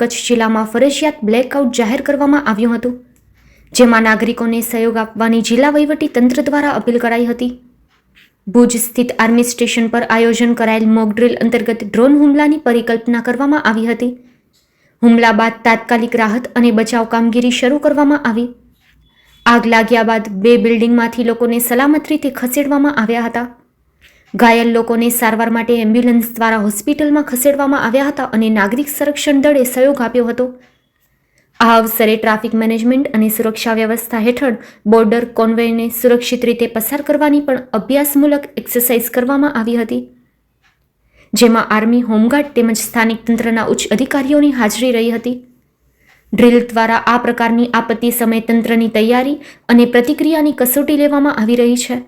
કચ્છ જિલ્લામાં ફરજિયાત બ્લેકઆઉટ જાહેર કરવામાં આવ્યું હતું, જેમાં નાગરિકોને સહયોગ આપવાની જિલ્લા વહીવટી તંત્ર દ્વારા અપીલ કરાઈ હતી. ભુજ સ્થિત આર્મી સ્ટેશન પર આયોજન કરાયેલ મોકડ્રીલ અંતર્ગત ડ્રોન હુમલાની પરિકલ્પના કરવામાં આવી હતી. હુમલા બાદ તાત્કાલિક રાહત અને બચાવ કામગીરી શરૂ કરવામાં આવી. આગ લાગ્યા બાદ બે બિલ્ડિંગમાંથી લોકોને સલામત રીતે ખસેડવામાં આવ્યા હતા. ઘાયલ લોકોને સારવાર માટે એમ્બ્યુલન્સ દ્વારા હોસ્પિટલમાં ખસેડવામાં આવ્યા હતા અને નાગરિક સંરક્ષણ દળે સહયોગ આપ્યો હતો. આ અવસરે ટ્રાફિક મેનેજમેન્ટ અને સુરક્ષા વ્યવસ્થા હેઠળ બોર્ડર કોન્વેયને સુરક્ષિત રીતે પસાર કરવાની પણ અભ્યાસમૂલક એક્સરસાઇઝ કરવામાં આવી હતી. જેમાં આર્મી, હોમગાર્ડ તેમજ સ્થાનિક તંત્રના ઉચ્ચ અધિકારીઓની હાજરી રહી હતી. ડ્રિલ દ્વારા આ પ્રકારની આપત્તિ સમય તંત્રની તૈયારી અને પ્રતિક્રિયાની કસોટી લેવામાં આવી રહી છે.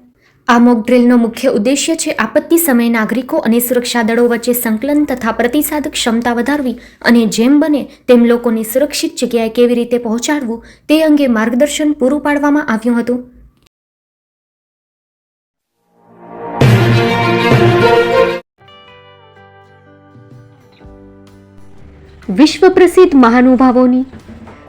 આ મોક ડ્રિલનો મુખ્ય ઉદ્દેશ્ય છે આપત્તિ સમયે નાગરિકો અને સુરક્ષા દળો વચ્ચે સંકલન તથા પ્રતિસાદ ક્ષમતા વધારવી અને જેમ બને તેમ લોકોને સુરક્ષિત જગ્યાએ કેવી રીતે પહોંચાડવું તે અંગે માર્ગદર્શન પૂરું પાડવામાં આવ્યું હતું. વિશ્વ પ્રસિદ્ધ મહાનુભાવોની